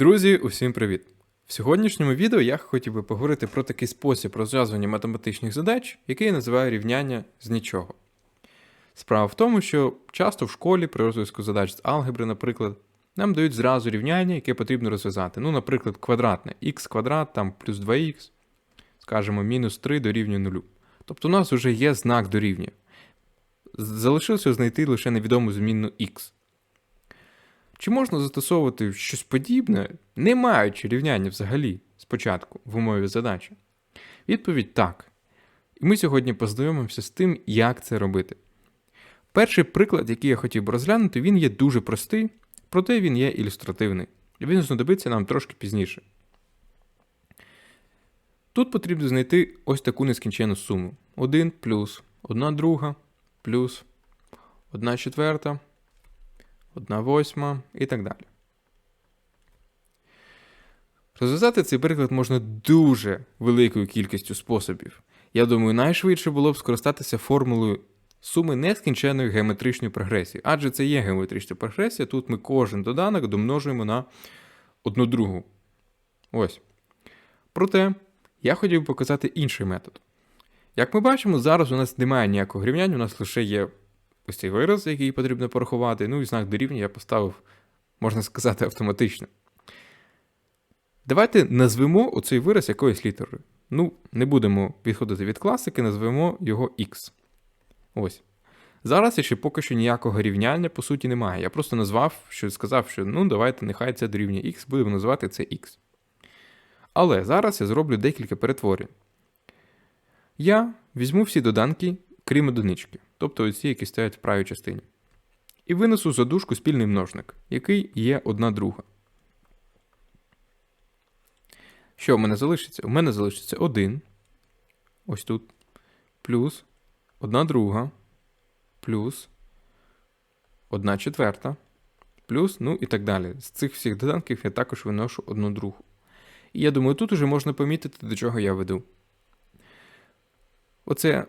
Друзі, усім привіт! В сьогоднішньому відео я хотів би поговорити про такий спосіб розв'язування математичних задач, який я називаю рівняння з нічого. Справа в тому, що часто в школі при розв'язку задач з алгебри, наприклад, нам дають зразу рівняння, яке потрібно розв'язати. Ну, наприклад, квадратне х квадрат, там плюс 2х, скажімо, мінус 3 дорівнює 0. Тобто у нас вже є знак дорівнює. Залишилося знайти лише невідому змінну х. Чи можна застосовувати щось подібне, не маючи рівняння взагалі спочатку в умові задачі? Відповідь так. І ми сьогодні познайомимося з тим, як це робити. Перший приклад, який я хотів би розглянути, він є дуже простий, проте він є ілюстративний. Він знадобиться нам трошки пізніше. Тут потрібно знайти ось таку нескінченну суму: 1 плюс 1 друга плюс 1 четверта 1 восьма і так далі. Розв'язати цей приклад можна дуже великою кількістю способів. Я думаю, найшвидше було б скористатися формулою суми нескінченної геометричної прогресії, адже це є геометрична прогресія, тут ми кожен доданок домножуємо на одну другу. Ось. Проте, я хотів показати інший метод. Як ми бачимо, зараз у нас немає ніякого рівняння, у нас лише є ось цей вираз, який потрібно порахувати. Ну і знак дорівнює я поставив, можна сказати, автоматично. Давайте назвемо оцей вираз якоюсь літерою. Ну, не будемо відходити від класики, назвемо його X. Ось. Зараз ще поки що ніякого рівняння, по суті, немає. Я просто назвав, що сказав, що ну, давайте, нехай це дорівнює X, будемо називати це X. Але зараз я зроблю декілька перетворень. Я візьму всі доданки, крім одинички, тобто оці, які стоять в правій частині. І винесу за дужку спільний множник, який є одна друга. Що в мене залишиться? У мене залишиться 1. Ось тут. Плюс 1 друга. Плюс 1 четверта. Плюс, ну і так далі. З цих всіх доданків я також виношу одну другу. І я думаю, тут уже можна помітити, до чого я веду. Оце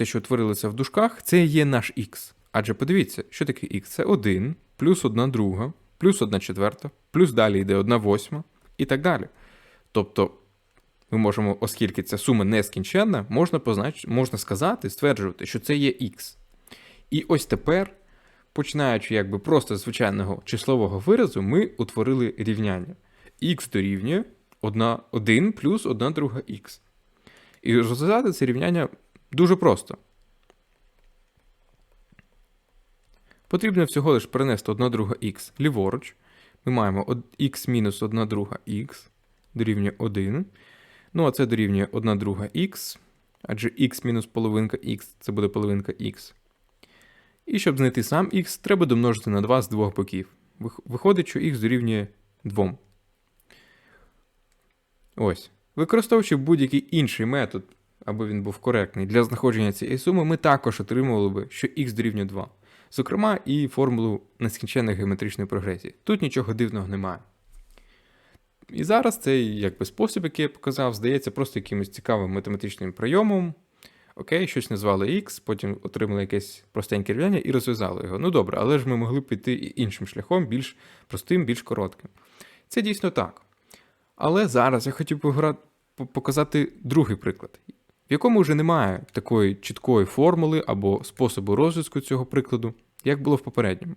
те, що утворилося в дужках, це є наш х. Адже подивіться, що таке х? Це 1, плюс 1 друга, плюс 1 четверта, плюс далі йде 1 восьма і так далі. Тобто, ми можемо, оскільки ця сума нескінченна, можна познач... можна сказати, стверджувати, що це є х. І ось тепер, починаючи якби просто з звичайного числового виразу, ми утворили рівняння. х дорівнює 1, 1 плюс 1 друга х. І розв'язати це рівняння дуже просто. Потрібно всього лиш перенести 1 друга х ліворуч. Ми маємо х мінус 1 друга х дорівнює 1. Ну, а це дорівнює 1 друга х, адже х мінус половинка х це буде половинка х. І щоб знайти сам х, треба домножити на 2 з двох боків. Виходить, що х дорівнює 2. Ось. Використовуючи будь-який інший метод, аби він був коректний, для знаходження цієї суми, ми також отримували би, що х дорівнює 2. Зокрема, і формулу нескінченної геометричної прогресії. Тут нічого дивного немає. І зараз цей якби, спосіб, який я показав, здається просто якимось цікавим математичним прийомом. Окей, щось назвали x, потім отримали якесь простеньке рівняння і розв'язали його. Ну добре, але ж ми могли піти іншим шляхом, більш простим, більш коротким. Це дійсно так. Але зараз я хотів показати другий приклад, в якому вже немає такої чіткої формули або способу розв'язку цього прикладу, як було в попередньому.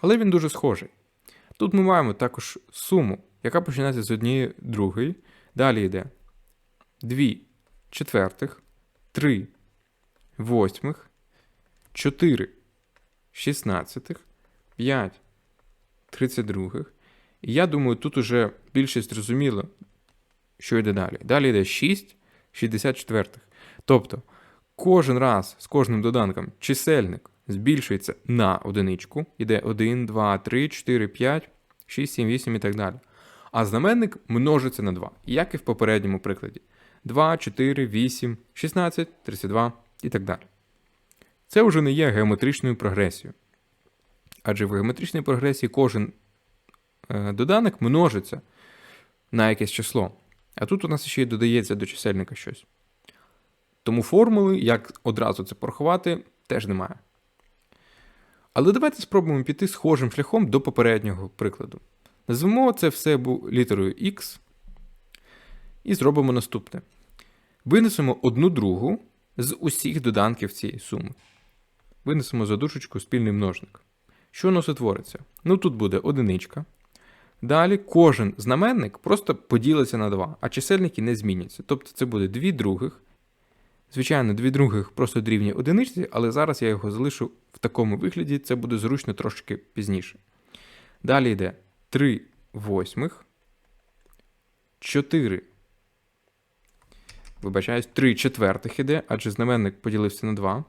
Але він дуже схожий. Тут ми маємо також суму, яка починається з однієї другої, далі йде 2 четвертих, 3 восьмих, 4 шістнадцятих, 5 тридцятьдругих. І я думаю, тут уже більшість зрозуміло, що йде далі. Далі йде 6 64. Тобто, кожен раз з кожним доданком чисельник збільшується на одиничку, іде 1, 2, 3, 4, 5, 6, 7, 8 і так далі. А знаменник множиться на 2, як і в попередньому прикладі. 2, 4, 8, 16, 32 і так далі. Це вже не є геометричною прогресією. Адже в геометричній прогресії кожен е, доданок множиться на якесь число. А тут у нас ще й додається до чисельника щось. Тому формули, як одразу це порахувати, теж немає. Але давайте спробуємо піти схожим шляхом до попереднього прикладу. Назвемо це все літерою X і зробимо наступне. Винесемо одну другу з усіх доданків цієї суми. Винесемо за дужечку спільний множник. Що у нас утвориться? Ну тут буде одиничка. Далі кожен знаменник просто поділиться на 2, а чисельники не зміняться. Тобто це буде 2 других. Звичайно, 2 других просто дорівнює одиничці, але зараз я його залишу в такому вигляді, це буде зручно трошки пізніше. Далі йде 3 восьмих, 4. Вибачаюсь, 3 четвертих іде, адже знаменник поділився на 2.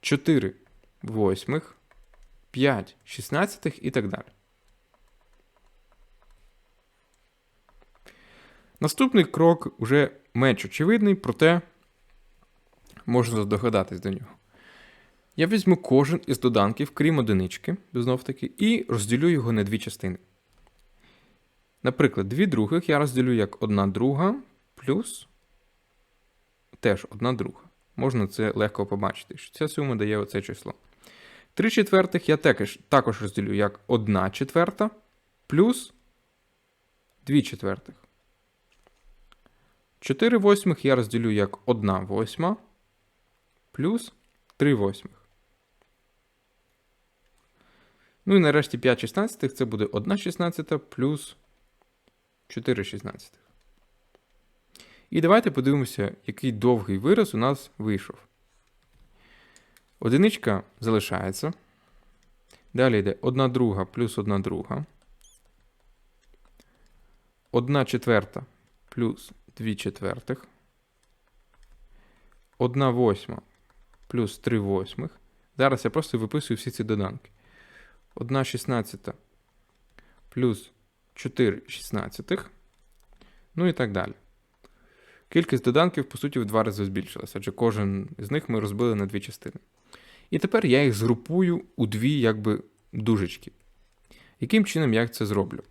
4 восьмих, 5 шістнадцятих і так далі. Наступний крок вже менш очевидний, проте можна здогадатись до нього. Я візьму кожен із доданків, крім одинички, знов таки, і розділю його на дві частини. Наприклад, дві других я розділю як одна друга плюс теж одна друга. Можна це легко побачити, що ця сума дає оце число. 3 четвертих я також, також розділю як 1 четверта плюс 2 четвертих. 4 восьмих я розділю як 1 восьма плюс 3 восьмих. Ну і нарешті 5 шістнадцятих це буде 1 шістнадцята плюс 4 шістнадцятих. І давайте подивимося, який довгий вираз у нас вийшов. Одиничка залишається. Далі йде 1 друга плюс 1 друга. 1 четверта плюс 2 четвертих. 1 восьма плюс 3 восьмих. Зараз я просто виписую всі ці доданки. 1 шістнадцята плюс 4 шістнадцятих. Ну і так далі. Кількість доданків, по суті, в два рази збільшилася, адже кожен з них ми розбили на дві частини. І тепер я їх згрупую у дві якби дужечки. Яким чином я це зроблю?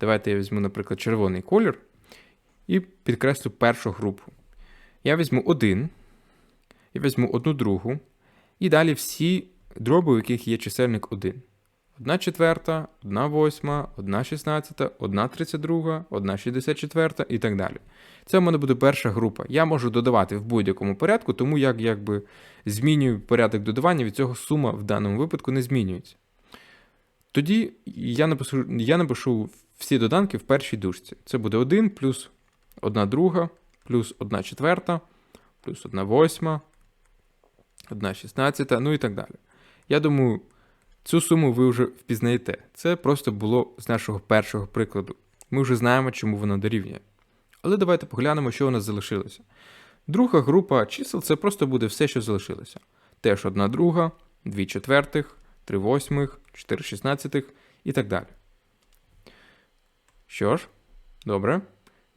Давайте я візьму, наприклад, червоний колір і підкреслю першу групу. Я візьму один, я візьму одну другу, і далі всі дроби, у яких є чисельник 1. 1 четверта, 1 восьма, 1 шістнадцята, 1 тридцять друга, 1 шістдесят четверта і так далі. Це в мене буде перша група. Я можу додавати в будь-якому порядку, тому як якби змінюю порядок додавання, від цього сума в даному випадку не змінюється. Тоді я напишу, я напишу всі доданки в першій дужці. Це буде 1 плюс 1 друга, плюс 1 четверта, плюс 1 восьма, 1 шістнадцята, ну і так далі. Я думаю, цю суму ви вже впізнаєте. Це просто було з нашого першого прикладу. Ми вже знаємо, чому вона дорівнює. Але давайте поглянемо, що у нас залишилося. Друга група чисел це просто буде все, що залишилося. Теж одна друга, 2 четвертих, 3 восьмих, 4 шістнадцятих і так далі. Що ж, добре.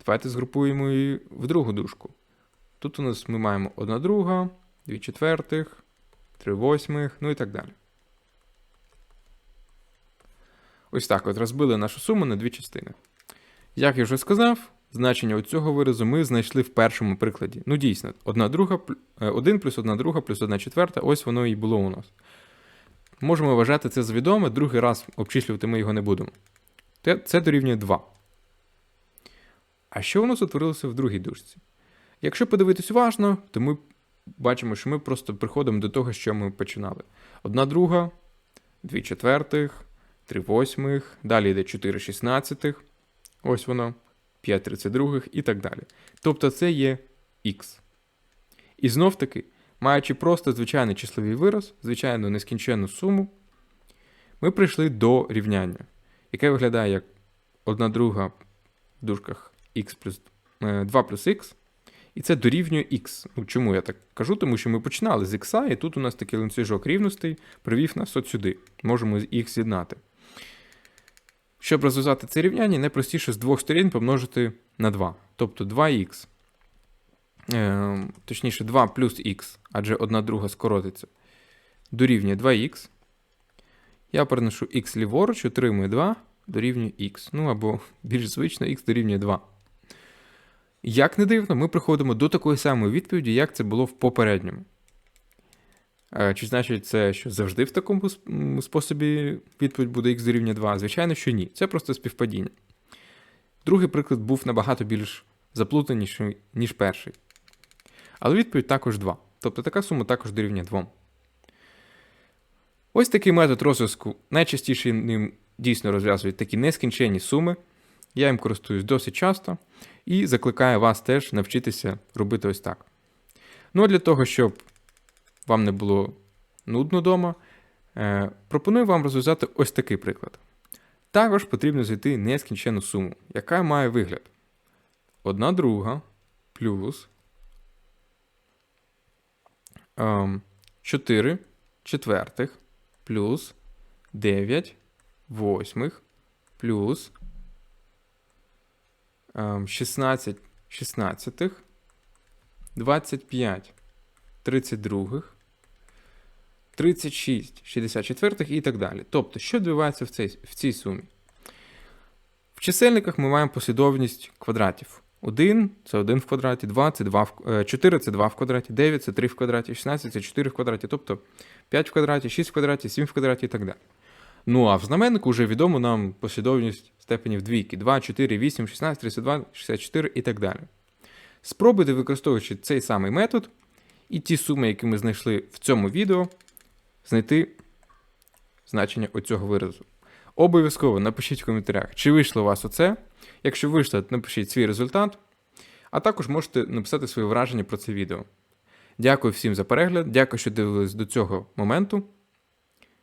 Давайте згрупуємо її в другу дужку. Тут у нас ми маємо 1 друга, 2 четвертих, 3 восьмих, ну і так далі. Ось так от розбили нашу суму на дві частини. Як я вже сказав, значення цього виразу ми знайшли в першому прикладі. Ну, дійсно, 1 друга, 1 плюс 1 друга плюс 1 четверта, ось воно і було у нас. Можемо вважати це за відоме, другий раз обчислювати ми його не будемо. Це дорівнює 2. А що у нас утворилося в другій дужці? Якщо подивитись уважно, то ми бачимо, що ми просто приходимо до того, що ми починали. Одна друга, 2 четвертих, 3 восьмих, далі йде 4 шістнадцятих, ось воно, 5 тридцятидругих і так далі. Тобто це є х. І знов таки, маючи просто звичайний числовий вираз, звичайну нескінченну суму, ми прийшли до рівняння, яке виглядає як 1 друга в дужках x плюс, е, 2 плюс х, і це дорівнює х. Ну, чому я так кажу? Тому що ми починали з х, і тут у нас такий ланцюжок рівностей привів нас от сюди. Можемо їх з'єднати. Щоб розв'язати це рівняння, найпростіше з двох сторін помножити на 2. Тобто 2х, е, точніше 2 плюс х, адже одна друга скоротиться, дорівнює 2х. Я переношу х ліворуч, отримую 2, дорівнює х. Ну або більш звично, х дорівнює 2. Як не дивно, ми приходимо до такої самої відповіді, як це було в попередньому. Е, Чи значить це, що завжди в такому способі відповідь буде x дорівнює 2? Звичайно, що ні. Це просто співпадіння. Другий приклад був набагато більш заплутаніший, ніж перший. Але відповідь також 2. Тобто така сума також дорівнює 2. Ось такий метод розв'язку. Найчастіше ним дійсно розв'язують такі нескінченні суми. Я їм користуюсь досить часто і закликаю вас теж навчитися робити ось так. Ну а для того, щоб вам не було нудно вдома, е, пропоную вам розв'язати ось такий приклад. Також потрібно знайти нескінченну суму, яка має вигляд. 1 друга плюс ем, 4 четвертих плюс 9 восьмих плюс ем, 16 шістнадцятих 25 32, 36 64 і так далі. Тобто, що відбувається в цій, в цій сумі? В чисельниках ми маємо послідовність квадратів. 1 це 1 в квадраті, 2 це 2 в, е, 4 це 2 в квадраті, 9 це 3 в квадраті, 16 це 4 в квадраті, тобто 5 в квадраті, 6 в квадраті, 7 в квадраті і так далі. Ну а в знаменнику вже відомо нам послідовність степенів двійки: 2, 4, 8, 16, 32, 64 і так далі. Спробуйте, використовуючи цей самий метод, і ті суми, які ми знайшли в цьому відео, знайти значення оцього виразу. Обов'язково напишіть в коментарях, чи вийшло у вас оце. Якщо вийшло, напишіть свій результат, а також можете написати свої враження про це відео. Дякую всім за перегляд, дякую, що дивились до цього моменту.